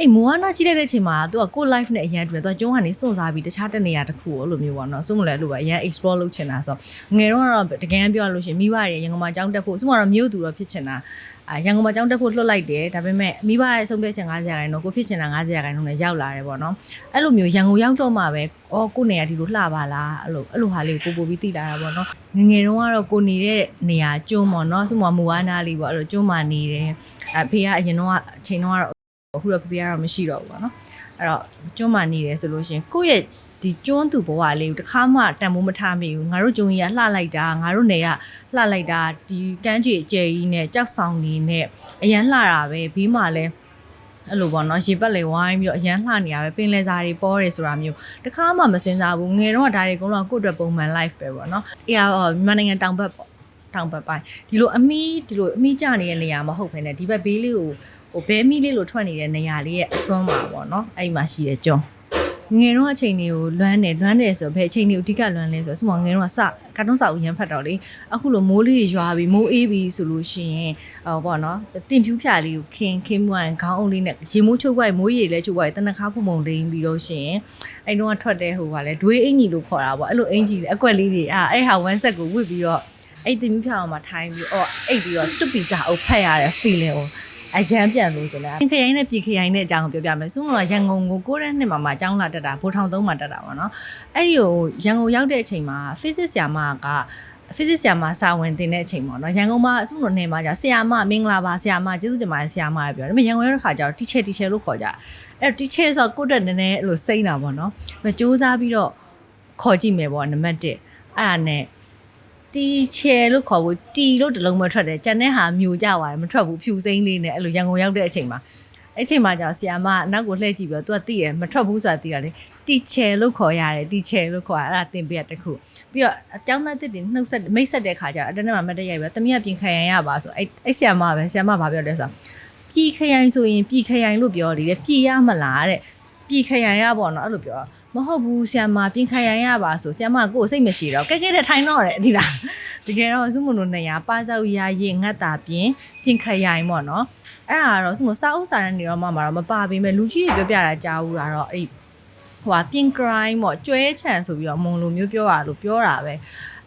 အဲ့မိုးဝနာကြည့်လိုက်တဲ့အချိန်မှာသူကကို life နဲ့အရန်တူတယ်သူကကျုံးကနေစွန့်စားပြီးတခြားတစ်နေရာတစ်ခုကိုအဲ့လိုမျိုးပေါ့နော်စွန့်မလဲလို့ပဲအရန် explore လုပ်ချင်တာဆိုငယ်တော့ကတော့တကယ်ပြောရလို့ရှိရင်မိဘတွေရန်ကုန်မှာကျောင်းတက်ဖို့စွန့်ကတော့မြို့သူတော့ဖြစ်ချင်တာအာရန်ကုန်မှာကျောင်းတက်ဖို့လွှတ်လိုက်တယ်ဒါပေမဲ့မိဘရဲ့ဆုံးဖြတ်ချက်90ရာခိုင်နှုန်းကိုဖြစ်ချင်တာ90ရာခိုင်နှုန်းနဲ့ရောက်လာတယ်ပေါ့နော်အဲ့လိုမျိုးရန်ကုန်ရောက်တော့မှပဲအော်ကိုနေရာဒီလိုလှပါလားအဲ့လိုအဲ့လိုဟာလေးကိုပို့ပို့ပြီးသိလာတာပေါ့နော်ငယ်ငယ်တုန်းကတော့ကိုနေတဲ့နေရာကျွန်းပေါ့နော်စွန့်မမိုးဝနာလေးပေါ့အဲ့လိုကျွန်းမှာနေတယ်အဖေကအရင်တော့အချိန်တော့ကတော့ အခုတော့ပြပြကတော့မရှိတော့ဘူးပေါ့နော်အဲ့တော့ကျွန်းမှနေတယ်ဆိုလို့ရှရင်ကိုယ့်ရဲ့ဒီကျွန်းသူဘဝလေးကိုတစ်ခါမှတန်ဖိုးမထားမိဘူးငါတို့ကျွန်းကြီးကလှလိုက်တာငါတို့နေကလှလိုက်တာဒီကမ်းခြေအကျယ်ကြီးနဲ့ကြောက်ဆောင်နေနဲ့အရန်လှတာပဲဘေးမှာလဲအဲ့လိုပေါ့နော်ရေပတ်လေဝိုင်းပြီးတော့အရန်လှနေရပဲပင်လယ်စာတွေပေါ်တယ်ဆိုတာမျိုးတခါမှမစင်စားဘူးငယ်တော့ကဒါတွေအကုန်လုံးကကိုယ့်အတွက်ပုံမှန် life ပဲပေါ့နော်အေးအော်မြန်မာနိုင်ငံတောင်ဘက်ပေါ့တောင်ဘက်ပိုင်းဒီလိုအမီးဒီလိုအမီးကျနေတဲ့နေရာမဟုတ်ဘဲနဲ့ဒီဘက်ဘေးလေးကို ဟိုဘဲမီလေးလိုထွက်နေတဲ့နေရာလေးရဲ့အစွန်းမှာပေါ့နော်အဲ့ဒီမှာရှိတဲ့ကျွန်းငယ်တော့အချိန်တွေကိုလွမ်းတယ်လွမ်းတယ်ဆိုတော့ဘယ်အချိန်တွေကိုအဓိကလွမ်းလဲဆိုတော့စမငယ်တော့စကာတွန်းစာအုပ်ရမ်းဖတ်တော့လေအခုလိုမိုးလေးရွာပြီးမိုးအေးပြီးဆိုလို့ရှိရင်ဟောပေါ့နော်တင်ဖြူးဖြာလေးကိုခင်းခင်းမွန်ခေါင်းအုပ်လေးနဲ့ရေမိုးချုပ်ပွိုက်မိုးရေလဲချုပ်ပွိုက်တနခါဖုံဖုံလိမ့်ပြီးတော့ရှိရင်အဲ့တော့ထွက်တဲ့ဟိုကလည်းဒွေးအင်ကြီးလို့ခေါ်တာပေါ့အဲ့လိုအင်ကြီးအကွက်လေးတွေအာအဲ့ဟာဝမ်းဆက်ကိုဝစ်ပြီးတော့အဲ့တင်ဖြူးဖြာအောင်မှာထိုင်းပြီးအော်အိတ်ပြီးတော့တွတ်ပီစာအုပ်ဖတ်ရတဲ့ feeling ကို အရန်ပြန်လို့ကျင်တယ်။ခရိုင်နဲ့ပြည်ခရိုင်နဲ့အကြောင်းကိုပြောပြမယ်။စုံတော့ရန်ကုန်ကို9ရက်နှစ်မှာမှအကြောင်းလာတက်တာဘိုးထောင်သုံးမှာတက်တာပေါ့နော်။အဲ့ဒီကိုရန်ကုန်ရောက်တဲ့အချိန်မှာ physics ဆရာမက physics ဆရာမစာဝင်တင်တဲ့အချိန်ပေါ့နော်။ရန်ကုန်မှာစုံတော့နေမှာじゃဆရာမမင်္ဂလာပါဆရာမကျေးဇူးတင်ပါတယ်ဆရာမပဲပြောတယ်။ဒါပေမဲ့ရန်ကုန်ရောက်တဲ့ခါကျတော့ teacher teacher လို့ခေါ်ကြ။အဲ့ teacher ဆိုတော့ကိုယ့်တက်နည်းနည်းအဲ့လိုစိမ့်တာပေါ့နော်။မစူးစမ်းပြီးတော့ခေါ်ကြည့်မယ်ပေါ့နံပါတ်1အဲ့ဒါနဲ့ တီချယ်လို့ခေါ်ဖို့တီလို့တလုံးမထွက်တယ်ကျန်တဲ့ဟာမြူကြသွားတယ်မထွက်ဘူးဖြူစိမ့်လေးနဲ့အဲ့လိုရန်ကုန်ရောက်တဲ့အချိန်မှာအဲ့ချိန်မှာကျတော့ဆီယာမအနောက်ကိုလှည့်ကြည့်ပြီးတော့ तू ကသိတယ်မထွက်ဘူးဆိုတာသိတာလေတီချယ်လို့ခေါ်ရတယ်တီချယ်လို့ခေါ်ရအဲ့ဒါသင်ပေးရတစ်ခုပြီးတော့အကြောင်းသားတစ်တင်နှုတ်ဆက်မိတ်ဆက်တဲ့ခါကျတော့အတန်းထဲမှာမတ်တက်ရိုက်ပြီးတော့တမီးကပြင်ခရိုင်ရပါဆိုအဲ့အဲ့ဆီယာမပဲဆီယာမဘာပြောလဲဆိုတော့ပြည်ခရိုင်ဆိုရင်ပြည်ခရိုင်လို့ပြောလေတဲ့ပြည်ရမလားတဲ့ပြည်ခရိုင်ရပေါ့နော်အဲ့လိုပြော မဟုတ်ဘူးဆီယာမပြင်ခရိုင်ရပါဆိုဆီယာမကကိုယ်စိတ်မရှိတော့ကဲကဲတဲ့ထိုင်တော့တယ်ဒီလားတကယ်တော့စုမလို့နေရပါစောက်ရရင်ငတ်တာပြင်ပြင်ခရိုင်ပေါ့နော်အဲ့ဒါကတော့စုမစားဥစားတဲ့နေတော့မှမှာတော့မပါပေမဲ့လူကြီးတွေပြောပြတာကြားဘူးတာတော့အဲ့ဟိုဟာပြင်ခရိုင်ပေါ့ကျွဲချန်ဆိုပြီးတော့မုံလိုမျိုးပြောတာလို့ပြောတာပဲ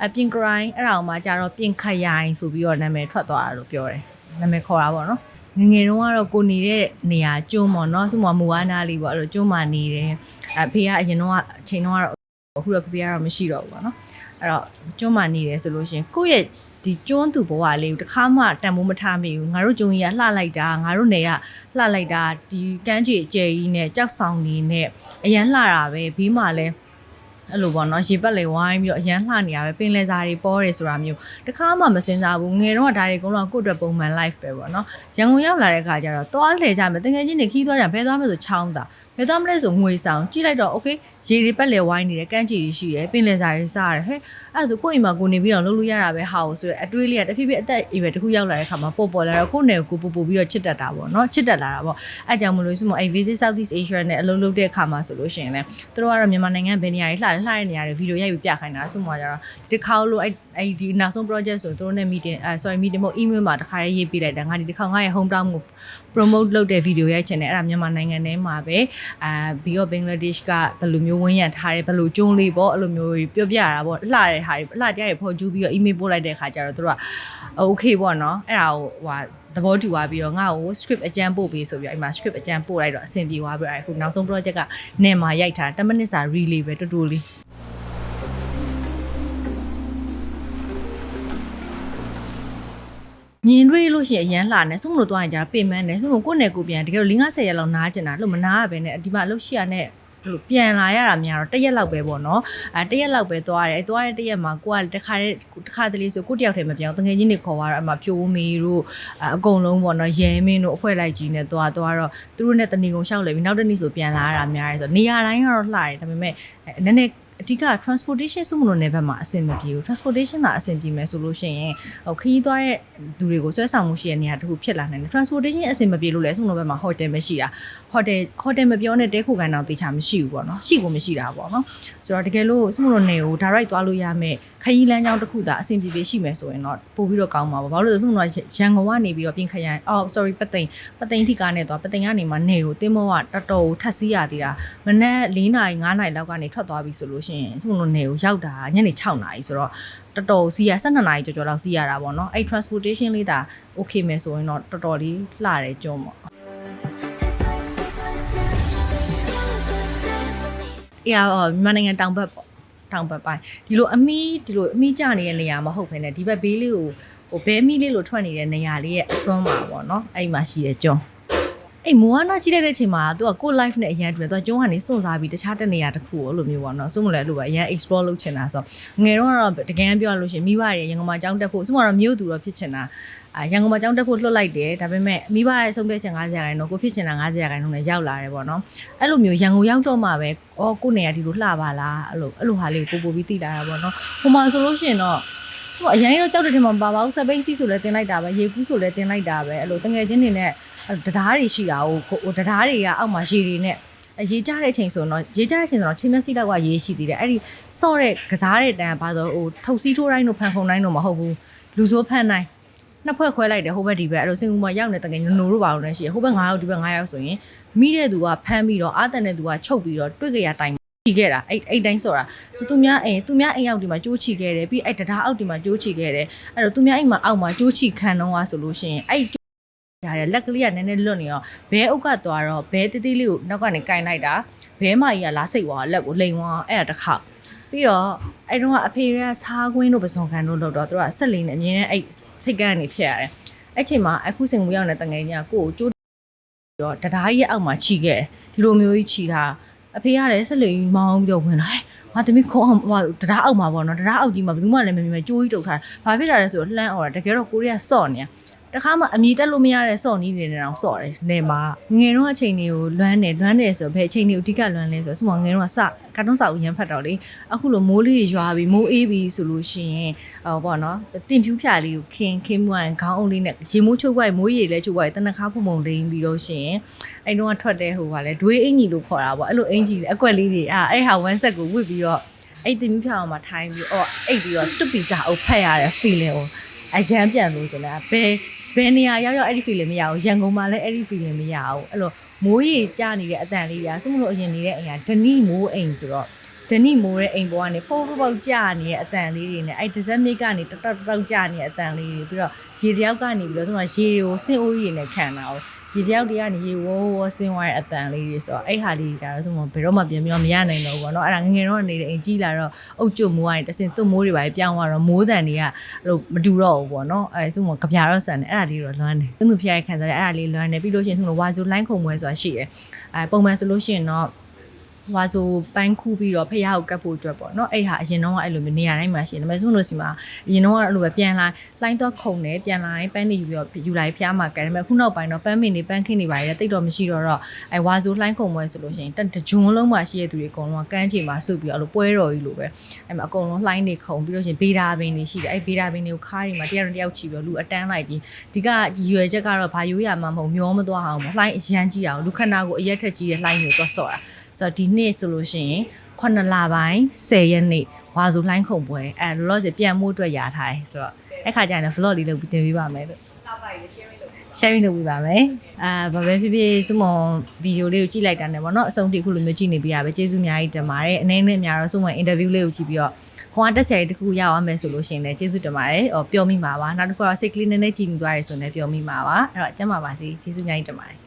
အပြင်ခရိုင်အဲ့ဒါအောင်မှကြာတော့ပြင်ခရိုင်ဆိုပြီးတော့နာမည်ထွက်သွားတာလို့ပြောတယ်နာမည်ခေါ်တာပေါ့နော် ငယ်ငယ်တုန်းကတော့ကိုနေတဲ့နေရာကျွန်းပေါ့နော်စုမမူဝါနာလေးပေါ့အဲ့လိုကျွန်းမှာနေတယ်အဖေကအရင်တော့အချိန်တော့ကတော့အခုတော့ဖေဖေကတော့မရှိတော့ဘူးပေါ့နော်အဲ့တော့ကျွန်းမှနေတယ်ဆိုလို့ရှရင်ကိုယ့်ရဲ့ဒီကျွန်းသူဘဝလေးကိုတစ်ခါမှတန်ဖိုးမထားမိဘူးငါတို့ကျွန်းကြီးကလှလိုက်တာငါတို့နေကလှလိုက်တာဒီကမ်းခြေအကျယ်ကြီးနဲ့ကြောက်ဆောင်နေနဲ့အရန်လှတာပဲဘေးမှာလဲ အဲ့လိုပေါ့နော်ရေပတ်လေဝိုင်းပြီးတော့အရန်လှနေရပဲပင်လယ်စာတွေပေါ်တယ်ဆိုတာမျိုးတခါမှမစင်စားဘူးငယ်တော့ကဒါတွေအကုန်လုံးကကိုယ့်အတွက်ပုံမှန် life ပဲပေါ့နော်ရန်ကုန်ရောက်လာတဲ့ခါကျတော့သွားလှည့်ကြမယ်တကယ်ချင်းတွေခီးသွားကြဘဲသွားမယ်ဆိုချောင်းတာဘယ်သွားမလဲဆိုငွေဆောင်ကြည့်လိုက်တော့ okay ရေတွေပတ်လေဝိုင်းနေတယ်ကမ်းခြေတွေရှိတယ်ပင်လယ်စာတွေစားရတယ်ဟဲ့ အဲ့ဒါဆိုကိုယ့်အိမ်မှာကိုနေပြီးတော့လုပ်လို့ရတာပဲဟာကိုဆိုရအတွေးလေးကတဖြည်းဖြည်းအသက်အရွယ်တစ်ခုရောက်လာတဲ့ခါမှာပေါ်ပေါ်လာတော့ကိုယ့်နယ်ကိုကိုပို့ပို့ပြီးတော့ချစ်တတ်တာပေါ့နော်ချစ်တတ်လာတာပေါ့အဲ့ကြောင့်မလို့ဆိုမှအဲ့ visit Southeast Asia နဲ့အလုပ်လုပ်တဲ့ခါမှာဆိုလို့ရှိရင်လည်းသူတို့ကတော့မြန်မာနိုင်ငံဘယ်နေရာတွေလှတယ်လှတဲ့နေရာတွေဗီဒီယိုရိုက်ပြီးပြခိုင်းတာဆိုမှကြတော့ဒီတစ်ခါလို့အဲ့အဲ့ဒီနောက်ဆုံး project ဆိုသူတို့နဲ့ meeting အဲ sorry meeting မဟုတ် email မှာတစ်ခါရေးပေးလိုက်တာငါဒီတစ်ခါငါရဲ့ home town ကို promote လုပ်တဲ့ video ရိုက်ချင်တယ်အဲ့ဒါမြန်မာနိုင်ငံထဲမှာပဲအာပြီးတော့ဘင်္ဂလားဒေ့ရှ်ကဘယ်လိုမျိုးဝန်းရံထားတယ်ဘယ်လိုကျုံးလေးပေါ့အဲ့လိုမျိုးပြောပြရတာပေါ့လှတဲ့ဟာတွေလှတရားတွေဖော်ကျူးပြီးတော့ email ပို့လိုက်တဲ့ခါကျတော့သူတို့က okay ပေါ့နော်အဲ့ဒါကိုဟိုသဘောတူသွားပြီးတော့ငါ့ကို script အကျန်းပို့ပေးဆိုပြီးတော့အဲ့မှာ script အကျန်းပို့လိုက်တော့အဆင်ပြေသွားပြီးတော့အခုနောက်ဆုံး project ကနေမှာရိုက်ထား10 minutes စာ relay ပဲတူတူလေးမြင်တွေ့လို့ရှိရင်အရန်လှနေစုံလို့တွားရင်ကျတော့ပြင်မန်းတယ်စုံကိုကိုယ့်နယ်ကိုပြန်တကယ်လို့5 50ရက်လောက်နားကျင်တာလို့မနာရပဲနဲ့ဒီမှာအလုပ်ရှိရ နဲ့လို့ပြန်လာရတာများတော့တစ်ရက်လောက်ပဲပေါ့နော်အဲတစ်ရက်လောက်ပဲသွားတယ်သွားတဲ့တစ်ရက်မှာကိုကတခါတည်းတခါတလေဆိုကိုတယောက်တည်းမပြောင်းတငယ်ချင်းတွေခေါ်သွားတော့အမှဖြိုးမေးတို့အကုန်လုံးပေါ့နော်ရဲမင်းတို့အဖွဲလိုက်ကြီးနဲ့သွားသွားတော့သူတို့နဲ့တဏီကုံရှောက်လေပြီးနောက်တစ်နေ့ဆိုပြန်လာရတာများတယ်ဆိုနေရာတိုင်းကတော့လှတယ်ဒါပေမဲ့နည်းနည်း အဓိက transportation စုမလို့နယ်ဘက်မှာအဆင်မပြေဘူး transportation သာအဆင်ပြေမယ်ဆိုလို့ရှိရင်ဟိုခရီးသွားတဲ့လူတွေကိုဆွဲဆောင်မှုရှိတဲ့နေရာတစ်ခုဖြစ်လာနိုင်တယ် transportation အဆင်မပြေလို့လဲစုမလို့ဘက်မှာ hotel မရှိတာ hotel hotel မပြောနဲ့တဲခိုကန်တော့တေချာမရှိဘူးပေါ့နော်ရှိကိုမရှိတာပေါ့နော်ဆိုတော့တကယ်လို့စုမလို့နယ်ကို direct သွားလို့ရမယ်ခရီးလမ်းကြောင်းတစ်ခုသာအဆင်ပြေပြေရှိမယ်ဆိုရင်တော့ပို့ပြီးတော့ကောင်းမှာပေါ့ဘာလို့လဲဆိုတော့စုမလို့ရန်ကုန်ကနေပြီးတော့ပြင်ခရိုင်အော် sorry ပသိမ်ပသိမ်ထိကားနဲ့သွားပသိမ်ကနေမှနယ်ကိုတင်းမောကတော်တော်ကိုထပ်စီးရသေးတာမနက်၄နာရီ၅နာရီလောက်ကနေထွက်သွားပြီဆိုလို့ရှိရင်စုမလို့နယ်ကိုရောက်တာညနေ6နာရီဆိုတော့တော်တော်စီးရ12နာရီကျော်ကျော်လောက်စီးရတာပေါ့နော်အဲ့ transportation လေးဒါ okay မယ်ဆိုရင်တော့တော်တော်လေးလှတယ်ကြုံပေါ့အေးအော်မြန်မာနိုင်ငံတောင်ဘက်ပေါ့တောင်ဘက်ပိုင်းဒီလိုအမီးဒီလိုအမီးကျနေတဲ့နေရာမဟုတ်ဘဲねဒီဘက်ဘေးလေးကိုဟိုဘဲမီးလေးလိုထွက်နေတဲ့နေရာလေးရဲ့အစွန်းပါပေါ့နော်အဲ့ဒီမှာရှိတဲ့ကျွန်း အဲ့မိုးဝါနာရှိတဲ့အချိန်မှာသူကကို life နဲ့အရန်တူတယ်သူကကျွန်းကနေစွန့်စားပြီးတခြားတစ်နေရာတစ်ခုကိုအဲ့လိုမျိုးပေါ့နော်စွန့်မလဲလို့ပဲအရန် explore လုပ်ချင်တာဆိုငယ်တော့ကတော့တကယ်ပြောရလို့ရှိရင်မိဘတွေရန်ကုန်မှာကျောင်းတက်ဖို့စွန့်ကတော့မြို့သူတော့ဖြစ်ချင်တာအာရန်ကုန်မှာကျောင်းတက်ဖို့လွှတ်လိုက်တယ်ဒါပေမဲ့မိဘရဲ့ဆုံးဖြတ်ချက်90ရာခိုင်နှုန်းကိုဖြစ်ချင်တာ90ရာခိုင်နှုန်းနဲ့ရောက်လာတယ်ပေါ့နော်အဲ့လိုမျိုးရန်ကုန်ရောက်တော့မှပဲအော်ကိုယ့်နေရာဒီလိုလှပါလားအဲ့လိုအဲ့လိုဟာလေးကိုပို့ပို့ပြီးသိလာတာပေါ့နော်ဟိုမှာဆိုလို့ရှိရင်တော့ ဟိုအရင်တော့ကြောက်တဲ့ထင်မှာပါပါဘူးစပိတ်စီဆိုလဲတင်လိုက်တာပဲရေကူးဆိုလဲတင်လိုက်တာပဲအဲ့လိုတငယ်ချင်းတွေနဲ့တရားတွေရှိတာဟိုတရားတွေကအောက်မှာရေတွေနဲ့ရေကြတဲ့အချိန်ဆိုတော့ရေကြတဲ့အချိန်ဆိုတော့ချင်းမက်စီလောက်ကရေရှိသေးတယ်အဲ့ဒီစော့တဲ့ကစားတဲ့တန်းဘာလို့ဟိုထုတ်စီးထိုးတိုင်းတို့ဖန်ခုံတိုင်းတို့မဟုတ်ဘူးလူစိုးဖန်တိုင်းနှစ်ဖွဲ့ခွဲလိုက်တယ်ဟိုဘက်ဒီဘက်အဲ့လိုစင်ကူမှာရောက်နေတဲ့တကယ်နိုးနိုးတို့ပါလို့လည်းရှိရဟိုဘက်9ယောက်ဒီဘက်9ယောက်ဆိုရင်မိတဲ့သူကဖမ်းပြီးတော့အာတန်တဲ့သူကချုပ်ပြီးတော့တွေ့ကြရတိုင် ချီခဲ့တာအဲ့အဲ့တိုင်းဆိုတာဆိုသူများအိမ်သူများအိမ်အောက်ဒီမှာကြိုးချီခဲ့တယ်ပြီးအဲ့တရားအောက်ဒီမှာကြိုးချီခဲ့တယ်အဲ့တော့သူများအိမ်မှာအောက်မှာကြိုးချီခံတော့ဆိုလို့ရှိရင်အဲ့ရတယ်လက်ကလေးကနည်းနည်းလွတ်နေတော့ဘဲအုပ်ကသွားတော့ဘဲတေးသေးလေးကိုနောက်ကနေကင်လိုက်တာဘဲမကြီးကလားစိတ်သွားလက်ကိုလိန်သွားအဲ့ဒါတစ်ခါပြီးတော့အဲ့တော့အဖေကစားကွင်းတို့ပစုံခံတို့လောက်တော့သူကဆက်လင်းနေအမြင်နဲ့အဲ့စိတ်ကန်းနေဖြစ်ရတယ်အဲ့ချိန်မှာအခုစင်မူရောက်နေတဲ့တငယ်ကြီးကကိုကိုကြိုးတော့တရားကြီးရဲ့အောက်မှာခြိခဲ့တယ်ဒီလိုမျိုးကြီးခြိတာ အဖေကလည်းဆက်လင်းမောင်းပြီးတော့ဝင်လာဟဲ့ငါသမီးခေါင်းဟိုတရားအောက်မှာပေါ့နော်တရားအောက်ကြီးမှာဘယ်သူမှလည်းမမြင်မဲ့ကြိုးကြီးတုတ်ထားတာဘာဖြစ်လာလဲဆိုတော့လှမ်းអော်တာတကယ်တော့ကိုရီးယားစော့နေ တခါမှအမြည်တက်လို့မရတဲ့စော့နီးနေတယ်အောင်စော့တယ်နေမှာငယ်တော့အချိန်တွေကိုလွမ်းတယ်လွမ်းတယ်ဆိုဘယ်အချိန်တွေကိုအဓိကလွမ်းလဲဆိုတော့စမငယ်တော့စကာတွန်းစာဦးရမ်းဖတ်တော့လေအခုလိုမိုးလေးရွာပြီးမိုးအေးပြီးဆိုလို့ရှိရင်ဟောပေါ့နော်တင်ဖြူးဖြာလေးကိုခင်းခင်းမွန်ခေါင်းအုံးလေးနဲ့ရေမိုးချုပ်ပွိုက်မိုးရေလဲချုပ်ပွိုက်တနခါဖုံဖုံလိမ့်ပြီးတော့ရှင်အဲ့တော့ထွက်တဲ့ဟိုပါလဲဒွေးအင်ကြီးလို့ခေါ်တာပေါ့အဲ့လိုအင်ကြီးအကွက်လေးတွေအာအဲ့ဟာဝမ်းဆက်ကိုဝစ်ပြီးတော့အဲ့တင်ဖြူးဖြာအောင်မှာထိုင်းပြီးအော်အိတ်ပြီးတော့တွတ်ပီစာအုပ်ဖက်ရတဲ့ feeling ကိုအရန်ပြန်လို့ကျွန်တော်ဘယ် ဘယ်နေရာရောက်ရောက်အဲ့ဒီ feeling မရဘူးရန်ကုန်မှာလည်းအဲ့ဒီ feeling မရဘူးအဲ့လိုမိုးရေကျနေတဲ့အတန်လေးတွေကစမလို့အရင်နေတဲ့အင်ကဒနီမိုးအိမ်ဆိုတော့ဒနီမိုးရဲ့အိမ်ပေါ်ကနေပိုးပေါက်ကျနေတဲ့အတန်လေးတွေနဲ့အဲ့ဒီဇက်မစ်ကနေတတောက်တောက်ကျနေတဲ့အတန်လေးတွေပြီးတော့ရေတယောက်ကနေပြီးတော့သူကရေတွေကိုစင်အိုးကြီးနဲ့ခံတာ哦 ရေတယောက်တည်းကနေရေဝေါ်ဝေါ်ဆင်းသွားတဲ့အတန်လေးတွေဆိုတော့အဲ့ဟာလေးကြတော့ဆိုမှဘယ်တော့မှပြန်ပြောမရနိုင်တော့ဘူးပေါ့နော်အဲ့ဒါငငယ်တော့နေတဲ့အိမ်ကြီးလာတော့အုတ်ကျွတ်မိုးကနေတစင်သွတ်မိုးတွေပါပြောင်းသွားတော့မိုးတန်တွေကအဲ့လိုမတူတော့ဘူးပေါ့နော်အဲ့ဆိုမှကြပြတော့ဆန်တယ်အဲ့ဒါလေးတော့လွမ်းတယ်သူတို့ဖျားရခံစားရအဲ့ဒါလေးလွမ်းတယ်ပြီးလို့ရှိရင်ဆိုတော့ဝါဇိုလိုင်းခုံပွဲဆိုတာရှိတယ်အဲပုံမှန်ဆိုလို့ရှိရင်တော့ ဝါဆိုပန်းခူးပြီးတော့ဖះကိုကတ်ဖို့အတွက်ပေါ့နော်အဲ့ဟာအရင်တော့အဲ့လိုမျိုးနေရာတိုင်းမှာရှိတယ်ဒါပေမဲ့ဆိုလို့စီမှာအရင်တော့အဲ့လိုပဲပြန်လာလိုင်းတော့ခုံတယ်ပြန်လာရင်ပန်းနေယူပြီးတော့ယူလာဖះမှာကဲဒါပေမဲ့ခုနောက်ပိုင်းတော့ပန်းမင်းနေပန်းခင်းနေပါရတဲ့တိတ်တော့မရှိတော့တော့အဲဝါဆိုလှိုင်းခုံပွဲဆိုလို့ရှိရင်တကြွန်းလုံးမှာရှိတဲ့သူတွေအကုန်လုံးကကန်းချီမှာစုပြီးတော့အဲ့လိုပွဲတော်ကြီးလိုပဲအဲ့မှာအကုန်လုံးလှိုင်းနေခုံပြီးလို့ရှိရင်ဘေးဒါဘင်းတွေရှိတယ်အဲ့ဘေးဒါဘင်းတွေကိုခါးတွေမှာတယောက်တစ်ယောက်ချီပြီးတော့လူအတန်းလိုက်ကြီးဒီကရွယ်ချက်ကတော့ဘာရိုးရမှာမဟုတ်မျောမသွားအောင်လှိုင်းအရန်ကြီးတာလူခဏကိုအရက်ထက်ကြီးတဲ့လှိုင်းတွေတော့ဆော့တာ ဆိုတော့ဒီနေ့ဆိုလို့ရှိရင်9လပိုင်း10ရက်နေ့ဝါဆိုလှိုင်းခုံပွဲအဲလောလောဆယ်ပြန်မှုအတွက်ရာထားတယ်ဆိုတော့အဲ့ခါကျရင် vlog လေးလုပ်ပြီးတင်ပေးပါမယ်လို့ sharing လုပ်ပေးပါမယ်အာဘာပဲဖြစ်ဖြစ်စုမုံဗီဒီယိုလေးကိုကြည့်လိုက်တာနဲ့ပေါ့နော်အဆုံးထိအခုလိုမျိုးကြည့်နေပြရပဲကျေးဇူးအများကြီးတင်ပါတယ်အနေနဲ့အများတော့စုမုံ interview လေးကိုကြည့်ပြီးတော့ခွန်အားတက်ဆယ်တခုရအောင်မယ်ဆိုလို့ရှိရင်လည်းကျေးဇူးတင်ပါတယ်ဟောပြောမိမှာပါနောက်တစ်ခုတော့စိတ်ကလေးနည်းနည်းကြည်နေသွားတယ်ဆိုရင်လည်းပြောမိမှာပါအဲ့တော့အကျမ်းပါပါစေကျေးဇူးအများကြီးတင်ပါတယ်